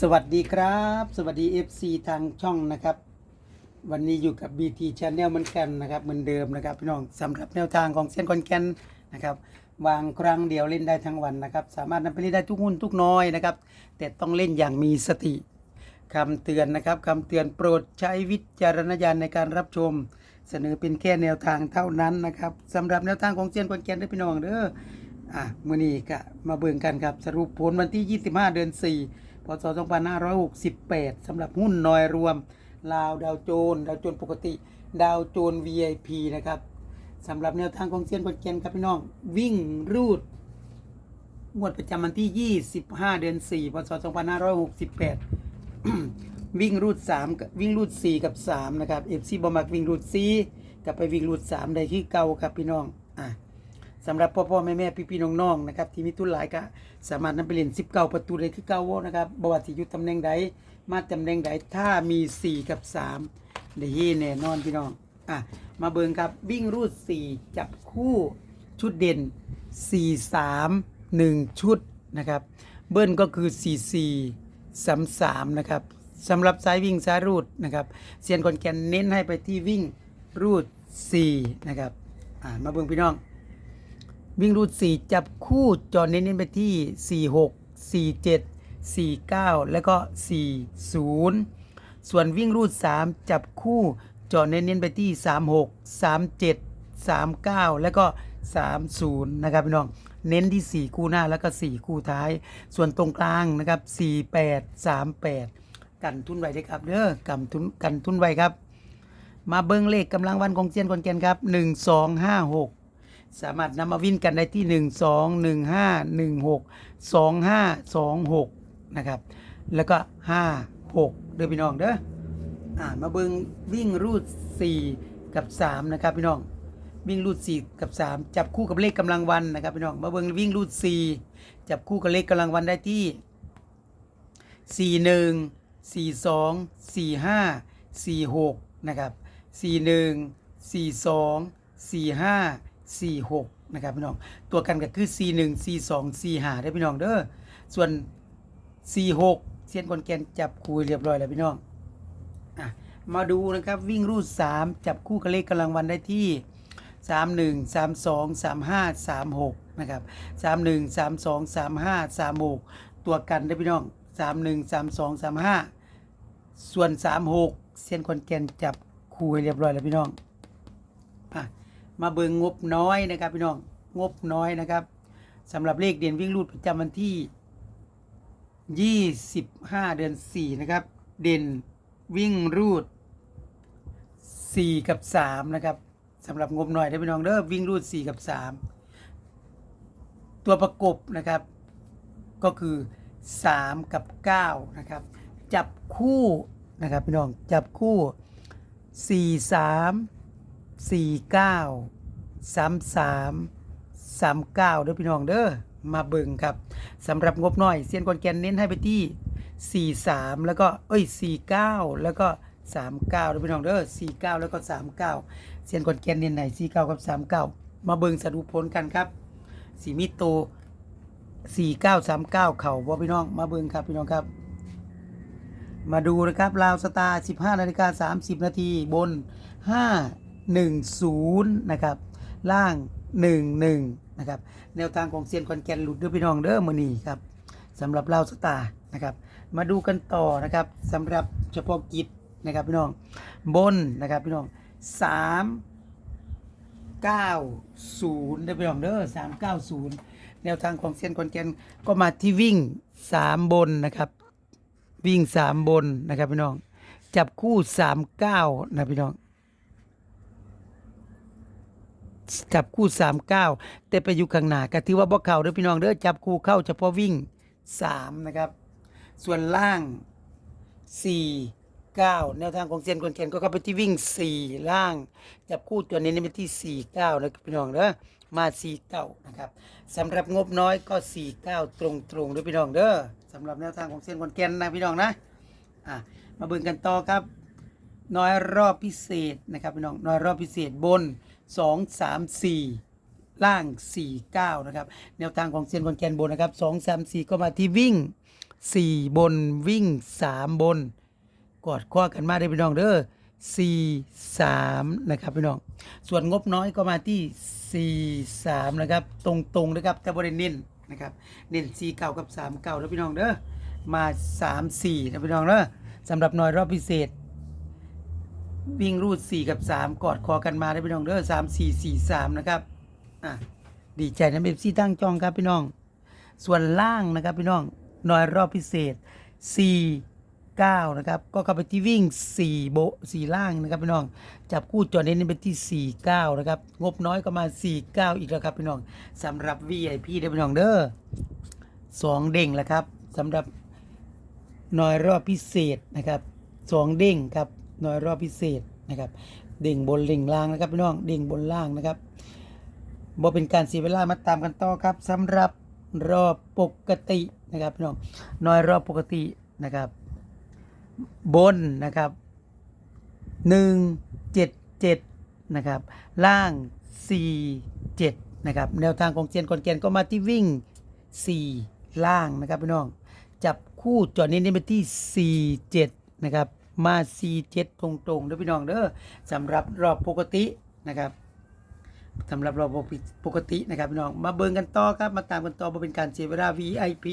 สวัสดีครับ สวัสดี FC ทางช่องนะครับ วันนี้อยู่กับ BT Channel เหมือนกันนะครับเหมือนเดิมนะครับพี่น้องสำหรับแนวทางของเส้นคอนแกนนะครับวางครั้งเดียวเล่นได้ทั้งวันนะครับ สามารถนำไปเล่นได้ทุกหุ้นทุกน้อยนะครับ แต่ต้องเล่นอย่างมีสติคำเตือนนะครับคำเตือนโปรดใช้วิจารณญาณในการรับชม เสนอเป็นแค่แนวทางเท่านั้นนะครับสำหรับแนวทางของเส้นคอนแกนด้อพี่น้องเด้ออะมื้อนี้ก็มาเบิ่งกันครับสรุปผลวันที่ 25 เดือน4 พศ 2568สำหรับหุ้นนอยรวม ลาวดาวโจน ดาวโจนปกติ ดาวโจน VIP นะครับสำหรับแนวทางของเซียนกวนเกนครับพี่น้อง วิ่งรูด งวดประจำวันที่ 25 เดือน 4 พศ 2568 วิ่งรูด 3 วิ่งรูด 4 กับ 3 นะครับ FC บอมักวิ่งรูด 4 กับไปวิ่งรูด 3 ได้ที่เก่าครับพี่น้อง สำหรับพ่อพ่อแม่แม่พี่พี่น้องน้องๆนะครับที่มีทุนหลายก็สามารถนำไปเล่นสิบเก้าประตูได้คือเก้าวนะครับบวชสิอยู่ตำแหน่งใดมาตำแหน่งใดถ้ามีสี่กับสามได้เฮแน่นอนพี่น้องอะมาเบิ่งครับวิ่งรูดสี่จับคู่ชุดเด่นสี่สามหนึ่งชุดนะครับ เบิ้ลก็คือสี่สี่สามสามนะครับสำหรับสายวิ่งสายรูดนะครับเซียนคอนแกนเน้นให้ไปที่วิ่งรูดสี่นะครับอ่ามาเบิ่งพี่น้อง วิ่งรูด 4 จับคู่จอเน้นๆไปที่ 46 47 49 แล้วก็ 40 ส่วนวิ่งรูด 3 จับคู่จอเน้นๆไปที่ 36 37 39 แล้วก็ 30 นะครับพี่น้องเน้นที่ 4 คู่หน้าแล้วก็ 4 คู่ท้าย ส่วนตรงกลางนะครับ 48 38 กันทุนไว้ด้วยครับเด้อกันทุนกันทุนไว้ครับ มาเบิ้งเลขกำลังวันของเซียนคอนแกนครับ 1 2 5 6 สามารถนำมาวิ่นกันได้ที่ 1 2 1 5 1 6 2 5 2 6 นะครับ แล้วก็ 5 6 เด้อพี่น้องเด้ออ่ามาเบิงวิ่งรูด 4 กับ 3 นะครับพี่น้อง วิ่งรูด 4 กับ 3 จับคู่กับเลขกำลังวันนะครับพี่น้องมาเบิงวิ่งรูด 4 จับคู่กับเลขกำลังวันได้ที่สี่หนึ่งสี่สองสี่ห้าสี่หกนะครับสี่หนึ่งสี่ส องสี่หกนะครับพี่น้องตัวกันก็คือสี่หนึ่งสี่สองสี่ห้าได้พี่น้องเด้อส่วนสี่หกเส้นคนแกนจับคู่เรียบร้อยแล้วพี่น้องอะมาดูนะครับวิ่งรูดสามจับคู่กับเลขกำลังวันได้ที่สามหนึ่งสามสองสามห้าสามหกนะครับสามหนึ่งสามสองสามห้าสามหกตัวกันได้พี่น้องสามหนึ่งสามสองสามห้าส่วนสามหกเส้นคอนแกนจับคู่ให้เรียบร้อยแล้วพี่น้อง มาเบิงงบน้อยนะครับพี่น้องงบน้อยนะครับสำหรับเลขเด่นวิ่งรูดประจำวันที่ยี่สิบห้าเดือนสี่นะครับ เด่นวิ่งรูดสี่กับสามนะครับสำหรับงบหน่อยได้พี่น้องเด้อวิ่งรูดสี่กับสามตัวประกบนะครับ ก็คือสามกับเก้านะครับ จับคู่นะครับพี่น้องจับคู่สี่สาม สี่เก้าสามสามสามเก้าเด้อพี่น้องเด้อมาเบิ่งครับสำหรับงบน้อยเซียนกอนแกนเน้นให้ไปที่ 43 แล้วก็เอ้ย 49 แล้วก็ 39เด้อพี่น้องเด้อ49 แล้วก็ 39 เซียนกอนแกนเน้นไหน49 กับ 39 มาเบิ่งสรุปผลกันครับสีมิโต 4939 เข่าบ่พี่น้องมาเบิ่งครับพี่น้องครับ มาดูนะครับลาวสตาร์ 15นาฬิกา30 นาทีบน 10นะครับล่าง 11นะครับแนวทางของเซียนคอนแกนหลุดเด้อพี่น้องเด้อมือนี้ครับสำหรับลาวสตาร์นะครับ มาดูกันต่อนะครับสำหรับเฉพาะกิจนะครับพี่น้องบนนะครับพี่น้อง3 90เด้อพี่น้องเด้อ390แนวทางของเซียนคอนแกนก็มาที่วิ่ง3บนนะครับ วิ่ง3บนนะครับพี่น้องจับคู่39นะพี่น้อง จับคู่39แต่ไปอยู่ข้างหน้าก็ถือว่าบ่เข้าเด้อพี่น้องเด้อจับคู่เข้าเฉพาะวิ่ง3นะครับ ส่วนล่าง4 9แนวทางของเซียนคนแคนก็เข้าไปที่วิ่ง4ล่าง จับคู่ตัวนี้นี่ไปที่4 9นะพี่น้องเด้อมา4 9นะครับสำหรับงบน้อยก็4 9ตรงตรงๆเด้อพี่น้องเด้อสำหรับแนวทางของเซียนคนแคนนะพี่น้องนะอะมาเบิ่งกันต่อครับน้อยรอบพิเศษนะครับพี่น้องน้อยรอบพิเศษบน 2 3 4 ล่าง 4 9 นะครับ แนวทางของเซียนคอนแกนบนนะครับ 2 3 4 ก็มาที่วิ่งสี่บนวิ่งสามบน กอดข้อกันมาได้พี่น้องเด้อสี่สามนะครับพี่น้อง ส่วนงบน้อยก็มาที่สี่สามนะครับ ตรงๆนะครับแต่บริเน้นนะครับ เน้นสี่เก้ากับสามเก้าแล้วพี่น้องเด้อ มาสามสี่นะพี่น้องเด้อสำหรับหน่อยรอบพิเศษ วิ่งรูดสี่กับสามกอดคอกันมาได้พี่น้องเด้อสามสี่สี่สามนะครับอะดีใจนะเบบซี่ตั้งจองครับพี่น้อง ส่วนล่างนะครับพี่น้องหน่อยรอบพิเศษ 4 9 นะครับ ก็เข้าไปที่วิ่ง 4 โบ4ล่างนะครับพี่น้อง จับคู่จอเน้นไปที่ 4 9 นะครับ งบน้อยก็มา 4 9 อีกแล้วครับพี่น้องสำหรับ VIP เด้พี่น้องเด้อสองเด้งแล้วครับสำหรับหน่อยรอบพิเศษนะครับสองเด้งครับ หน่อยรอบพิเศษนะครับเด้งบนเด้งล่างนะครับพี่น้องเด้งบนล่างนะครับบ่เป็นการเสียเวลามาตามกันต่อครับสำหรับรอบปกตินะครับพี่น้องน้อยรอบปกตินะครับ บนนะครับหนึ่งเจ็ดเจ็ดนะครับ ล่างสี่เจ็ดนะครับแนวทางของเซียนคอนแกนก็มาที่วิ่งสี่ล่างนะครับพี่น้องจับคู่จอดนี้นี่ไปที่สี่เจ็ดนะครับ มาสี่เจ็ดตรงๆเด้อพี่น้องเด้อสำหรับรอบปกตินะครับสำหรับเราปกตินะครับพี่น้องมาเบิ่งกันต่อครับมาตามกันต่อมาเป็นการเสียเวลา VIP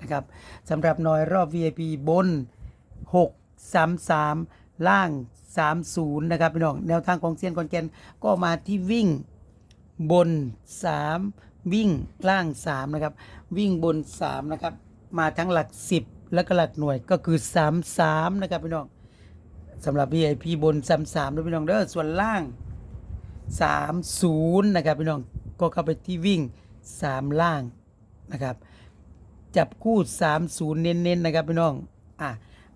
นะครับสำหรับน่อยรอบ VIP บน 633 ล่าง 30 นะครับพี่น้องแนวทางของเซียนคอนแกนก็มาที่วิ่งบน 3 วิ่งล่าง 3 นะครับ วิ่งบน 3 นะครับ มาทั้งหลัก 10 และก็หลักหน่วยก็คือ 33 นะครับพี่น้อง สำหรับ VIP บน33ด้วยพี่น้องเด้อส่วนล่าง 30 นะครับพี่น้องก็เข้าไปที่วิ่ง 3 ล่างนะครับ จับคู่ 30 เน้นๆนะครับพี่น้องอะ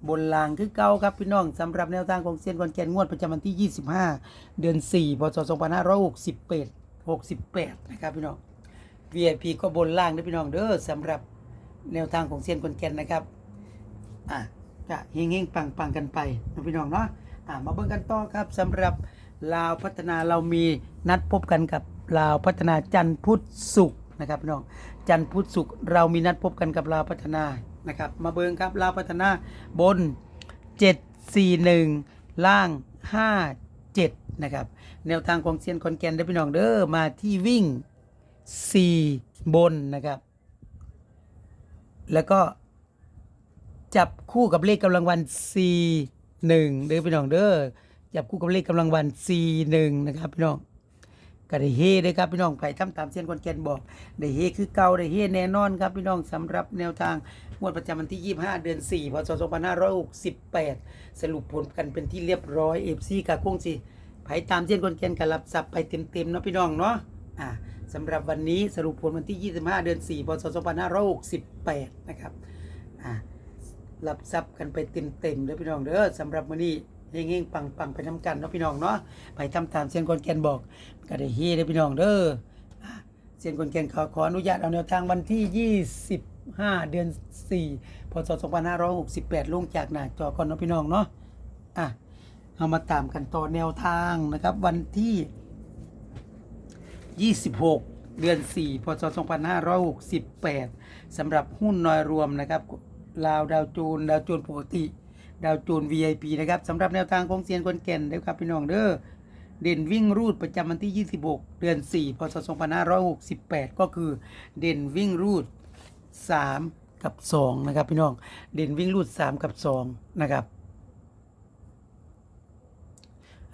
บนล่างคือเก่าครับพี่น้องสำหรับแนวทางของเซียนคอนแกนงวดประจำวันที่ 25 เดือน 4 พศ 2568 68 นะครับพี่น้อง VIP ก็บนล่างนะพี่น้องเด้อสำหรับแนวทางของเซียนคอนแกนนะครับอะ จะเฮงๆปังๆกันไปนะพี่น้องเนาะอะมาเบิ่งกันต่อครับสำหรับลาวพัฒนาเรามีนัดพบกันกับลาวพัฒนาจันทร์พุธศุกร์นะครับพี่น้องจันทร์พุธศุกร์เรามีนัดพบกันกับลาวพัฒนานะครับ มาเบิ่งครับลาวพัฒนาบน 741 ล่าง 57 นะครับ แนวทางของเซียนคอนแกนได้พี่น้องเด้อมาที่วิ่ง 4 บนนะครับ แล้วก็ จับคู่กับเลขกำลังวัน C1 เด้อพี่น้องเด้อจับคู่กับเลขกำลังวัน C1 นะครับพี่น้องก็ได้เฮเด้ครับพี่น้องไผ่ทำตามเส้นคอนแกนบอกได้เฮคือเก่าได้เฮแน่นอนครับพี่น้องสำหรับแนวทางงวดประจำวันที่ 25 เดือน 4 พศ 2568 สรุปผลกันเป็นที่เรียบร้อย FC กะคงสิไผ่ตามเส้นคอนแกนก็รับทรัพย์ไปเต็มๆเนาะพี่น้องเนาะอ่าสำหรับวันนี้สรุปผลวันที่ 25 เดือน 4 พศ 2568 นะครับอ่า รับทรัพย์กันไปเต็มๆเด้อพี่น้องเด้อสำหรับมื้อนี้เฮงๆปังๆไปน้ำกันเนาะพี่น้องเนาะไปทำตามเสียนคนแกนบอกก็ได้เฮเด้อพี่น้องเด้อเสียนคนแกนขอขออนุญาตเอาแนวทางวันที่ 25 เดือน 4 พศ 2568 ลงจากหน้าจอก่อนเนาะพี่น้องเนาะอะเอามาตามกันต่อแนวทางนะครับ วันที่ 26 เดือน 4 พศ 2568สำหรับหุ้นน้อยรวมนะครับ ลาวดาวจูน ดาวจูนปกติ ดาวจูน VIP นะครับสำหรับแนวทางของเซียนคนแก่นเด้อครับพี่น้องเด้อเด่นวิ่งรูดประจำวันที่ 26 เดือน 4 พศ 2568 ก็คือเด่นวิ่งรูด 3 กับ 2 นะครับพี่น้อง เด่นวิ่งรูด 3 กับ 2 นะครับ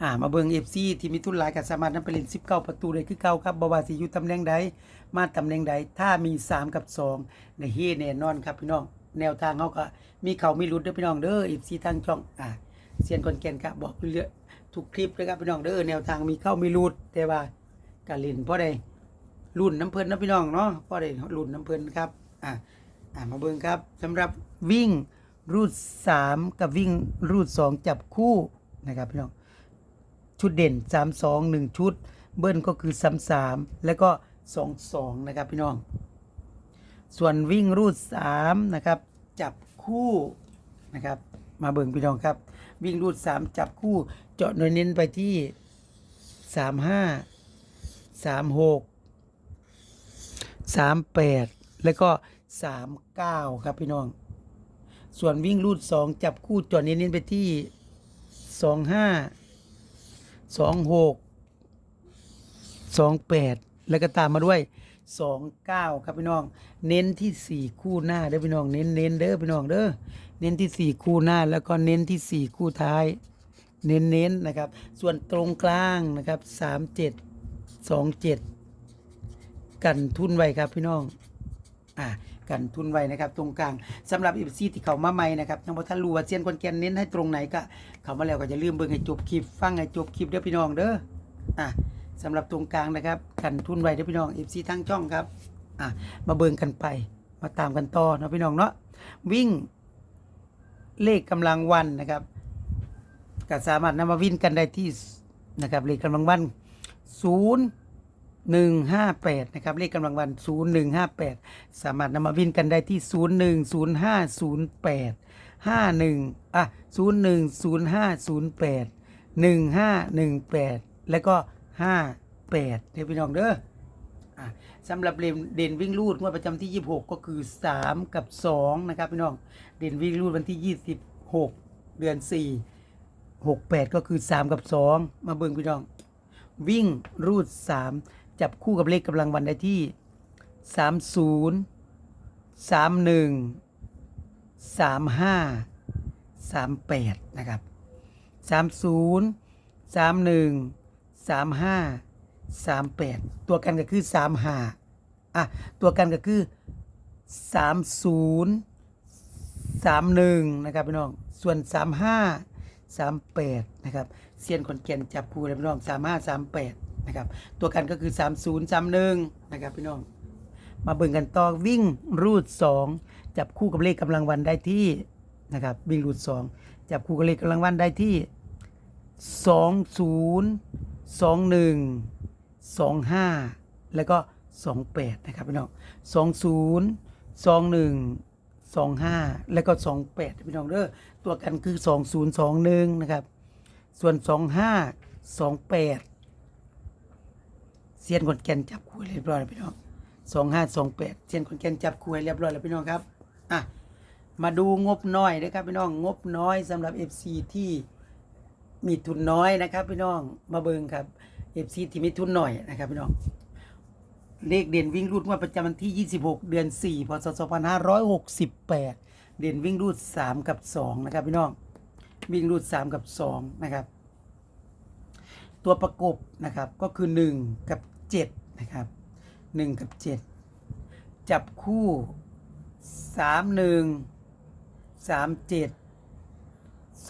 อ่ามาเบิงเอฟซีที่มีทุนหลายกับสามารถนำไปเล่น19ประตูเลยคือเก่าครับบาวาสิอยู่ตำแหน่งใดมาตำแหน่งใดถ้ามี3กับ2ในเฮแน่นอนครับพี่น้อง แนวทางเขาก็มีเขามีรุดด้อพี่น้องเด้อเอฟซีทางช่องอ่าเซียนคนแก่นกะบบอกเรื่อยทุกคลิปเลยครับพี่น้องเด้อแนวทางมีเข้ามีรุดแต่ว่าการเล่นเพราะใดรุ่นน้ำเพลินนะพี่น้องเนาะเพราะใดรุ่นน้ำเพลินครับอ่าอ่ามาเบิ่งครับสำหรับวิ่งรูด3กับวิ่งรูด2จับคู่นะครับพี่น้องชุดเด่น3 2 1ชุด เบิ้ลก็คือ3 3แล้วก็2 2นะครับพี่น้อง ส่วนวิ่งรูด3นะครับจับคู่นะครับมาเบิ่งพี่น้องครับ วิ่งรูด 3 จับคู่เจาะโดยเน้นไปที่ 3 5 3 6 3 8 แล้วก็ 3 9 ครับพี่น้อง ส่วนวิ่งรูดสองจับคู่ตัวนี้เน้นไปที่สองห้าสองหกสองแปดแล้วก็ตามมาด้วย องเก้าครับพี่น้อง เน้นที่สี่คู่หน้าเด้อพี่น้องเน้นเน้นเด้อพี่น้องเด้อเน้นที่สี่คู่หน้าแล้วก็เน้นที่สี่คู่ท้าย เน้นเน้นนะครับ ส่วนตรงกลางนะครับสามเจ็ดสองเจ็ดกันทุนไว้ครับพี่น้องอ่ากันทุนไว้นะครับ ตรงกลางสำหรับอีซีที่เขามาใหม่นะครับยังบ่ทันรู้ว่าเซียนคนแกนเน้นให้ตรงไหนก็เขามาแล้วก็จะลืมเบิ่งให้จบคลิปฟังให้จบคลิปเด้อพี่น้องเด้ออะ สำหรับตรงกลางนะครับกันทุนไว้เด้อพี่น้องเอีซีทั้งช่องครับอะมาเบิ่งกันไป มาตามกันต่อเนาะพี่น้องเนาะวิ่งเลขกำลังวันนะครับก็สามารถนำมาวิ่งกันได้ที่นะครับเลขกำลังวันศูนย์หนึ่งห้าแปดนะครับเลขกำลังวันศูนย์หนึ่งห้าแปดสามารถนำมาวินกันได้ที่ศูนย์หนึ่งศูนย์ห้าศูนย์แปดห้าหนึ่งอะศูนย์หนึ่งศูนย์ห้าศูนย์แปดหนึ่งห้าหนึ่งแปดแล้วก็ ห้าแปดเดี๋ยวพี่น้องเด้อสำหรับเด่นเด่นวิ่งรูดงวดประจำที่ 26 ก็คือ 3 กับ 2 นะครับพี่น้องเด่นวิ่งรูดวันที่ 26 เดือน 4 68 ก็คือ 3 กับ 2 มาเบิ่งพี่น้อง วิ่งรูด 3 จับคู่กับเลขกำลังวันได้ที่ 30 31 35 38 นะครับ 30 31 35 38ตัวกันก็คือ35อะ ตัวกันก็คือ30 31นะครับพี่น้อง ส่วน35 38นะครับเซียนขอนแก่นจับคู่เลยพี่น้อง35 38นะครับ ตัวกันก็คือ30 31นะครับพี่น้อง มาเบิ่งกันต่อวิ่งรูด2จับคู่กับเลขกำลังวันได้ที่นะครับวิ่งรูด2จับคู่กับเลขกำลังวันได้ที่20 21 25 แล้วก็ 28 นะครับพี่น้อง20 21 25 แล้วก็ 28พี่น้องเด้อตัวกันคือ 2021 นะครับ ส่วน 25 28เซียนขอนแก่นจับคู่เรียบร้อยแล้วพี่น้องสองห้าสองแปดเซียนขอนแก่นจับคู่เรียบร้อยแล้วพี่น้องครับอะมาดูงบน้อยนะครับพี่น้องงบน้อยสำหรับ FC ที่ มีทุนน้อยนะครับพี่น้องมาเบิงครับ FC ที่มีทุนหน่อยนะครับพี่น้องเลขเด่นวิ่งรูดงวดประจำวันที่ 26 เดือน 4 พศ 2568 เด่นวิ่งรูด 3 กับ 2 นะครับพี่น้อง วิ่งรูด 3 กับ 2 นะครับ ตัวประกบนะครับก็คือ 1 กับ 7 นะครับ 1 กับ 7 จับคู่ 3 1 3 7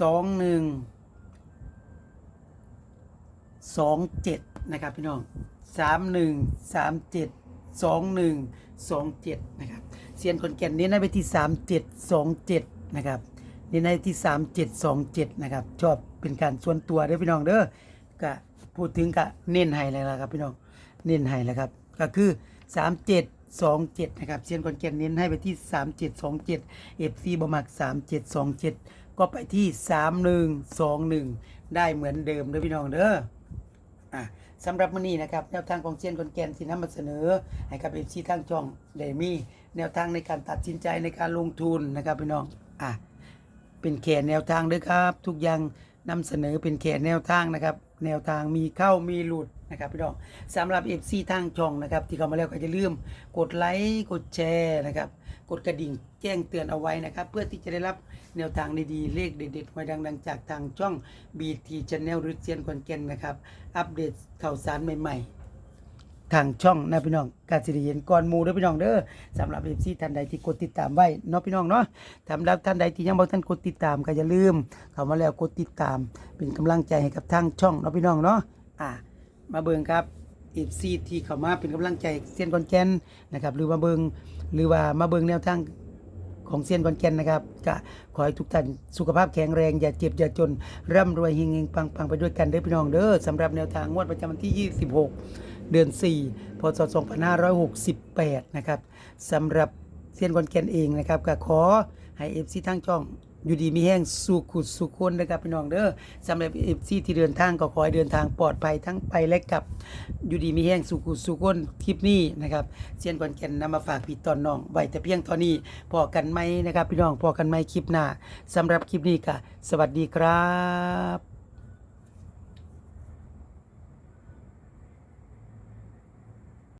2 1 2 7นะครับพี่น้อง3 1 3 7 2 1 2 7นะครับเซียนคนแก่นเน้นให้ไปที่3 7 2 7นะครับเน้นให้ที่3 7 2 7นะครับชอบเป็นการส่วนตัวเด้อพี่น้องเด้อก็พูดถึงก็เน้นให้เลยละครับพี่น้องเน้นให้แล้วครับก็คือ3 7 2 7นะครับเซียนคนแก่นเน้นให้ไปที่3 7 2 7 FC บมัก3 7 2 7ก็ไปที่3 1 2 1ได้เหมือนเดิมเด้อพี่น้องเด้อ อะสำหรับมื้อนี้นะครับแนวทางของเซียนคนแกนที่นำมาเสนอให้กับเอฟซีทางช่องได้มีแนวทางในการตัดสินใจในการลงทุนนะครับพี่น้องอะเป็นแค่แนวทางเด้วยครับ ทุกอย่างนำเสนอเป็นแค่แนวทางนะครับ แนวทางมีเข้ามีหลุดนะครับพี่น้องสำหรับเอฟซีทางช่องนะครับที่เข้ามาแล้วก็จะลืมกดไลค์กดแชร์นะครับกดกระดิ่งแจ้งเตือนเอาไว้นะครับ เพื่อที่จะได้รับแนวทางดีๆ เลขเด็ดๆไว้ดังๆ จากทางช่อง BT Channel หรือเซียนคอนเกนนะครับ อัปเดตข่าวสารใหม่ๆ ทางช่องนะพี่น้องการสิริเห็นก่อนมูเด้อพี่น้องเด้อสำหรับเอฟซีท่านใดที่กดติดตามไว้เนาะพี่น้องเนาะสำหรับท่านใดที่ยังบ่ท่านกดติดตามก็อย่าลืม เข้ามาแล้วกดติดตาม เป็นกำลังใจให้กับทางช่องเนาะพี่น้องเนาะอ่ามาเบิ่งครับเอฟซีที่เข้ามาเป็นกำลังใจเซียนคอนแกนนะครับหรือว่าเบิ่งหรือว่ามาเบิ่งแนวทางของเซียนคอนแกนนะครับก็ขอให้ทุกท่านสุขภาพแข็งแรงอย่าเจ็บอย่าจนร่ำรวยเฮงๆปังๆไปด้วยกันเด้อพี่น้องเด้อสำหรับแนวทางงวดประจำวันที่ 26 เดือน 4 พศ 2568 นะครับสำหรับเซียนคอนแกนเองนะครับก็ขอให้เอฟซีทั้งช่องอยู่ดีมีแห้งสุขุดสุขคนนะครับพี่น้องเด้อสำหรับเอฟซีที่เดินทางก็ขอให้เดินทางปลอดภัยทั้งไปและกลับอยู่ดีมีแห้งสุขุดสุขคนคลิปนี้นะครับเซียนกอนแก่นนำมาฝากพี่ตอนน้องไว้แต่เพียงเท่านี้พอกันไหมนะครับพี่น้องพอกันไหมคลิปหน้าสำหรับคลิปนี้ก็สวัสดีครับ